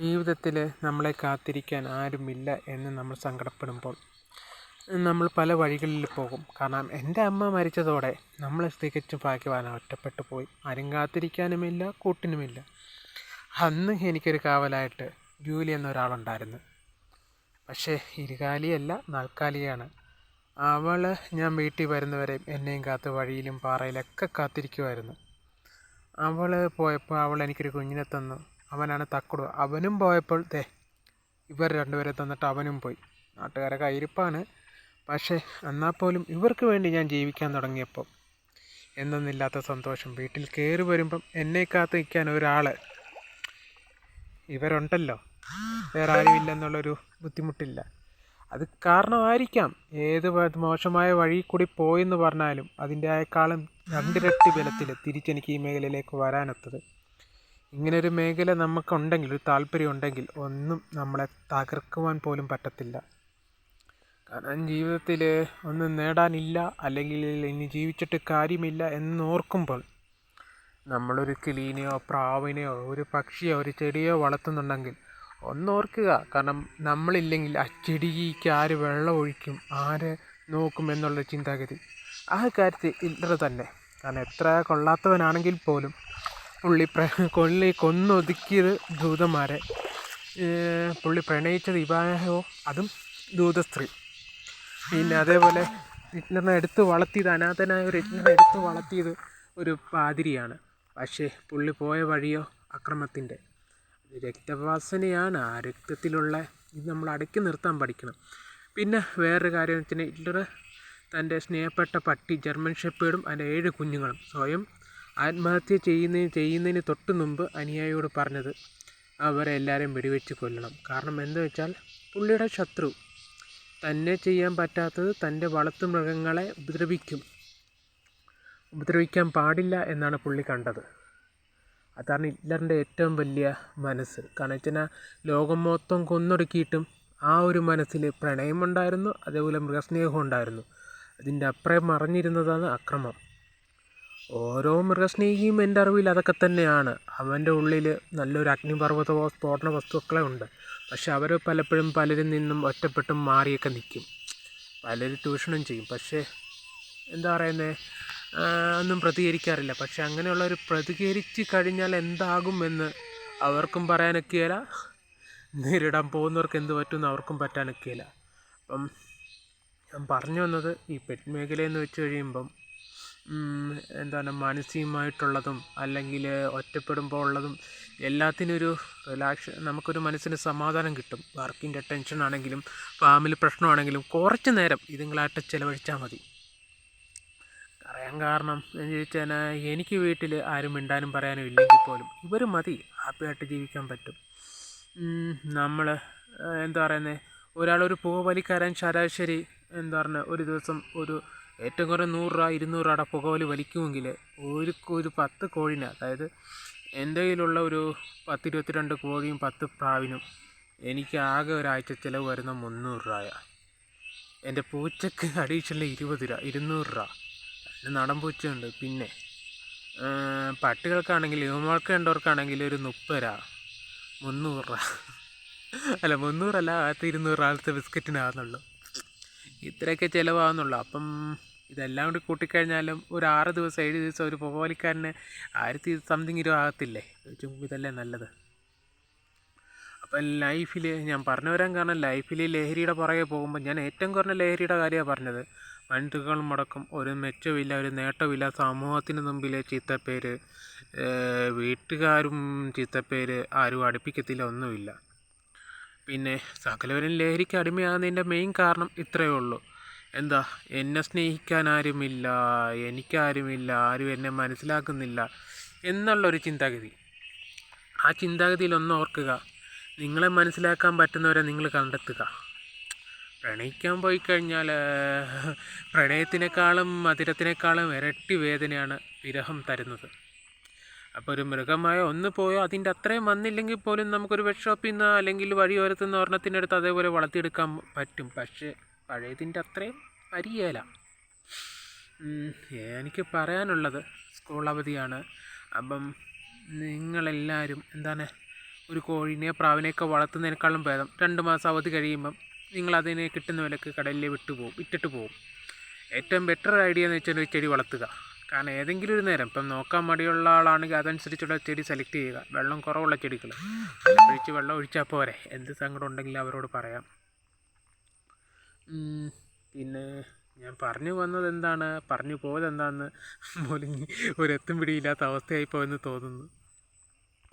ജീവിതത്തിൽ നമ്മളെ കാത്തിരിക്കാൻ ആരുമില്ല എന്ന് നമ്മൾ സങ്കടപ്പെടുമ്പോൾ നമ്മൾ പല വഴികളിൽ പോകും. കാരണം എന്റെ അമ്മ മരിച്ചതോടെ നമ്മൾ തികച്ചും ഭാഗ്യവാനാണ് ഒറ്റപ്പെട്ടു പോയി. ആരും കാത്തിരിക്കാനുമില്ല കൂട്ടിനുമില്ല. അന്ന് എനിക്കൊരു കാവലായിട്ട് ജൂലി എന്നൊരാളുണ്ടായിരുന്നു പക്ഷേ ഇരുകാലിയല്ല നാൽക്കാലിയാണ്. അവൾ ഞാൻ വീട്ടിൽ വരുന്നവരെ എന്നെയും കാത്ത് വഴിയിലും പാറയിലൊക്കെ കാത്തിരിക്കുമായിരുന്നു അവൾ പോയപ്പോൾ അവൾ എനിക്കൊരു കുഞ്ഞിനെ തന്നു. അവനാണ് തക്കുടു. അവനും പോയപ്പോൾ ദേ ഇവർ രണ്ടുപേരെ തന്നിട്ട് അവനും പോയി. നാട്ടുകാരെ കയ്യിരിപ്പാണ്. പക്ഷേ എന്നാൽ പോലും ഇവർക്ക് വേണ്ടി ഞാൻ ജീവിക്കാൻ തുടങ്ങിയപ്പോൾ എന്നൊന്നില്ലാത്ത സന്തോഷം. വീട്ടിൽ കയറി വരുമ്പം എന്നെ കാത്ത് നിൽക്കാൻ ഒരാൾ ഇവരുണ്ടല്ലോ. വേറെ ആരുമില്ലെന്നുള്ളൊരു ബുദ്ധിമുട്ടില്ല. അത് കാരണമായിരിക്കാം. ഏത് മോശമായ വഴി കൂടി പോയെന്ന് പറഞ്ഞാലും അതിന്റെക്കാളും രണ്ടിരട്ടി ബലത്തിൽ തിരിച്ചെനിക്ക് ഈ മേഖലയിലേക്ക് വരാനൊത്തത് ഇങ്ങനെ ഒരു മേഖല നമുക്കുണ്ടെങ്കിൽ ഒരു താല്പര്യം ഉണ്ടെങ്കിൽ ഒന്നും നമ്മളെ തകർക്കുവാൻ പോലും പറ്റത്തില്ല. കാരണം ജീവിതത്തിൽ ഒന്നും നേടാനില്ല അല്ലെങ്കിൽ ഇനി ജീവിച്ചിട്ട് കാര്യമില്ല എന്നോർക്കുമ്പോൾ നമ്മളൊരു കിളീനെയോ പ്രാവിനെയോ ഒരു പക്ഷിയോ ഒരു ചെടിയോ വളർത്തുന്നുണ്ടെങ്കിൽ ഒന്നോർക്കുക കാരണം നമ്മളില്ലെങ്കിൽ ആ ചെടിക്ക് ആര് വെള്ളം ഒഴിക്കും ആര് നോക്കും എന്നുള്ള ചിന്താഗതി ആ കാര്യത്തിൽ ഇത്ര തന്നെ. കാരണം എത്ര കൊള്ളാത്തവനാണെങ്കിൽ പോലും പുള്ളി കൊള്ളി കൊന്നൊതുക്കിയത് ദൂതന്മാരെ. പുള്ളി പ്രണയിച്ചത് ഇവാഹോ? അതും ദൂതസ്ത്രീ. പിന്നെ അതേപോലെ ഹിറ്റ്ലറിനെ എടുത്ത് വളർത്തിയത് അനാഥനായ ഒരു ഹിറ്റ്ലറിനെ എടുത്ത് വളർത്തിയത് ഒരു പാതിരിയാണ്. പക്ഷേ പുള്ളി പോയ വഴിയോ അക്രമത്തിന്റെ. രക്തവാസനയാണ് ആ രക്തത്തിലുള്ള ഇത് നമ്മൾ അടക്കി നിർത്താൻ പഠിക്കണം. പിന്നെ വേറൊരു കാര്യം വെച്ചാൽ ഹിറ്റ്ലർ തന്റെ സ്നേഹപ്പെട്ട പട്ടി ജർമ്മൻ ഷെപ്പേർഡും അതിന്റെ ഏഴ് കുഞ്ഞുങ്ങളും സ്വയം ആത്മഹത്യ ചെയ്യുന്നതിന് ചെയ്യുന്നതിന് തൊട്ട് മുമ്പ് അനുയായിയോട് പറഞ്ഞത് അവരെ എല്ലാവരെയും വെടിവെച്ച് കൊല്ലണം. കാരണം എന്താ വെച്ചാൽ പുള്ളിയുടെ ശത്രു. തന്നെ ചെയ്യാൻ പറ്റാത്തത് തന്റെ വളർത്തു മൃഗങ്ങളെ ഉപദ്രവിക്കും. ഉപദ്രവിക്കാൻ പാടില്ല എന്നാണ് പുള്ളി കണ്ടത്. അതാണ് ഹിറ്റ്ലറിന്റെ ഏറ്റവും വലിയ മനസ്സ്. കാരണം വെച്ചാൽ ലോകം മൊത്തം കൊന്നൊടുക്കിയിട്ടും ആ ഒരു മനസ്സിൽ പ്രണയമുണ്ടായിരുന്നു അതേപോലെ മൃഗസ്നേഹം ഉണ്ടായിരുന്നു. അതിന്റെ അപ്പുറം മറിഞ്ഞിരുന്നതാണ് അക്രമം. ഓരോ മൃഗസ്നേഹിയും എന്റെ അറിവിൽ അതൊക്കെ തന്നെയാണ്. അവന്റെ ഉള്ളിൽ നല്ലൊരു അഗ്നിപർവത സ്ഫോടന വസ്തുക്കളെ ഉണ്ട്. പക്ഷെ അവർ പലപ്പോഴും പലരിൽ നിന്നും ഒറ്റപ്പെട്ടും മാറിയൊക്കെ നിൽക്കും. പലരും ട്യൂഷനും ചെയ്യും. പക്ഷേ എന്താ പറയുന്നത് ഒന്നും പ്രതികരിക്കാറില്ല. പക്ഷെ അങ്ങനെയുള്ളവർ പ്രതികരിച്ച് കഴിഞ്ഞാൽ എന്താകുമെന്ന് അവർക്കും പറയാനൊക്കെയില്ല നേരിടാൻ പോകുന്നവർക്ക് എന്ത് പറ്റുമെന്ന് അവർക്കും പറ്റാനൊക്കെയില്ല അപ്പം ഞാൻ പറഞ്ഞു വന്നത് ഈ പെറ്റ് മേഖലയെന്ന് വെച്ച് കഴിയുമ്പം എന്താണ് മാനസികമായിട്ടുള്ളതും അല്ലെങ്കിൽ ഒറ്റപ്പെടുമ്പോൾ ഉള്ളതും എല്ലാത്തിനൊരു റിലാക്സ് നമുക്കൊരു മനസ്സിന് സമാധാനം കിട്ടും. വർക്കിന്റെ ടെൻഷൻ ആണെങ്കിലും ഫാമിലി പ്രശ്നമാണെങ്കിലും കുറച്ച് നേരം ഇതുങ്ങളായിട്ട് ചിലവഴിച്ചാൽ മതി. പറയാൻ കാരണം എന്ന് ചോദിച്ചാൽ എനിക്ക് വീട്ടിൽ ആരും മിണ്ടാനും പറയാനും ഇല്ലെങ്കിൽ പോലും ഇവർ മതി ഹാപ്പിയായിട്ട് ജീവിക്കാൻ പറ്റും. നമ്മൾ എന്താ പറയുന്നത് ഒരാളൊരു പൂവ് വലിക്കാരൻ ശരാശരി എന്താ പറയുക ഒരു ദിവസം ഒരു ഏറ്റവും കുറേ നൂറ് രൂപ ഇരുന്നൂറ് രൂപയുടെ പുകവലി വലിക്കുമെങ്കിൽ ഒരു ഒരു പത്ത് കോഴിന് അതായത് എന്റെ കയ്യിലുള്ള ഒരു പത്ത് ഇരുപത്തിരണ്ട് കോഴിയും പത്ത് പ്രാവിനും എനിക്ക് ആകെ ഒരാഴ്ച ചിലവ് വരുന്ന മുന്നൂറ് രൂപയാണ് എന്റെ പൂച്ചക്ക് അഡീഷണൽ ഇരുപത് രൂപ ഇരുന്നൂറ് രൂപ. നാടൻ പൂച്ചയുണ്ട്. പിന്നെ പട്ടികൾക്കാണെങ്കിൽ യുവമാർക്ക് കണ്ടവർക്കാണെങ്കിൽ ഒരു മുപ്പത് രൂപ മുന്നൂറ് രൂപ. അല്ല മുന്നൂറല്ല ആകത്ത് ഇരുന്നൂറ് ആകത്തെ ബിസ്ക്കറ്റിനാകുന്നുള്ളൂ ഇത്രയൊക്കെ ചിലവാകുന്നുള്ളൂ അപ്പം ഇതെല്ലാം കൂടി കൂട്ടിക്കഴിഞ്ഞാലും ഒരു ആറ് ദിവസം ഏഴ് ദിവസം ഒരു പുകവലിക്കാരന് ആയിരത്തി സംതിങ് ഇരുപത് ആകത്തില്ലേ? ഇതല്ലേ നല്ലത്. അപ്പം ലൈഫിൽ ഞാൻ പറഞ്ഞു വരാൻ കാരണം ലൈഫിൽ ലഹരിയുടെ പുറകെ പോകുമ്പോൾ ഞാൻ ഏറ്റവും കുറഞ്ഞ ലഹരിയുടെ കാര്യമാണ് പറഞ്ഞത്. വൻതുകൾ മുടക്കും ഒരു മെച്ചമില്ല ഒരു നേട്ടമില്ല സമൂഹത്തിന് മുമ്പിൽ ചീത്തപ്പേര് വീട്ടുകാരും ചീത്തപ്പേര് ആരും അടുപ്പിക്കത്തില്ല ഒന്നുമില്ല. പിന്നെ സകലവരും ലഹരിക്ക് അടിമയാകുന്നതിന്റെ മെയിൻ കാരണം ഇത്രയേ ഉള്ളൂ. എന്താ എന്നെ സ്നേഹിക്കാൻ ആരുമില്ല എനിക്കാരുമില്ല ആരും എന്നെ മനസ്സിലാക്കുന്നില്ല എന്നുള്ളൊരു ചിന്താഗതി. ആ ചിന്താഗതിയിൽ ഒന്ന് ഓർക്കുക. നിങ്ങളെ മനസ്സിലാക്കാൻ പറ്റുന്നവരെ നിങ്ങൾ കണ്ടെത്തുക. പ്രണയിക്കാൻ പോയി കഴിഞ്ഞാൽ പ്രണയത്തിനേക്കാളും മധുരത്തിനേക്കാളും ഇരട്ടി വേദനയാണ് വിരഹം തരുന്നത്. അപ്പോൾ ഒരു മൃഗമായ ഒന്ന് പോയോ അതിന്റെ അത്രയും വന്നില്ലെങ്കിൽ പോലും നമുക്കൊരു വെഡ് ഷോപ്പിൽ നിന്ന് അല്ലെങ്കിൽ വഴിയോരത്തുനിന്ന് ഒരെണ്ണത്തിനടുത്ത് അതേപോലെ വളർത്തിയെടുക്കാൻ പറ്റും. പക്ഷേ പഴയതിന്റെ അത്രയും അരിയേല. എനിക്ക് പറയാനുള്ളത് സ്കൂൾ അവധിയാണ്. അപ്പം നിങ്ങളെല്ലാവരും എന്താണ് ഒരു കോഴിനെ പ്രാവിനെയൊക്കെ വളർത്തുന്നതിനേക്കാളും ഭേദം രണ്ട് മാസം അവധി കഴിയുമ്പം നിങ്ങൾ അതിനെ കിട്ടുന്ന വിലക്ക് കടലിൽ വിട്ടുപോകും ഇട്ടിട്ട് പോകും ഏറ്റവും ബെറ്റർ ഐഡിയ എന്ന് വെച്ചാൽ ഒരു ചെടി വളർത്തുക. കാരണം ഏതെങ്കിലും ഒരു നേരം ഇപ്പം നോക്കാൻ മടിയുള്ള ആളാണെങ്കിൽ അതനുസരിച്ചുള്ള ചെടി സെലക്ട് ചെയ്യുക. വെള്ളം കുറവുള്ള ചെടികൾ. ഒഴിച്ച് വെള്ളം ഒഴിച്ചാൽ പോരെ. എന്ത് സങ്കടം ഉണ്ടെങ്കിലും അവരോട് പറയാം. പിന്നെ ഞാൻ പറഞ്ഞു വന്നത് എന്താണ്? പറഞ്ഞു പോയത് എന്താണെന്ന് പോലും ഒരു എത്തും പിടിയില്ലാത്ത അവസ്ഥയായിപ്പോയെന്ന് തോന്നുന്നു.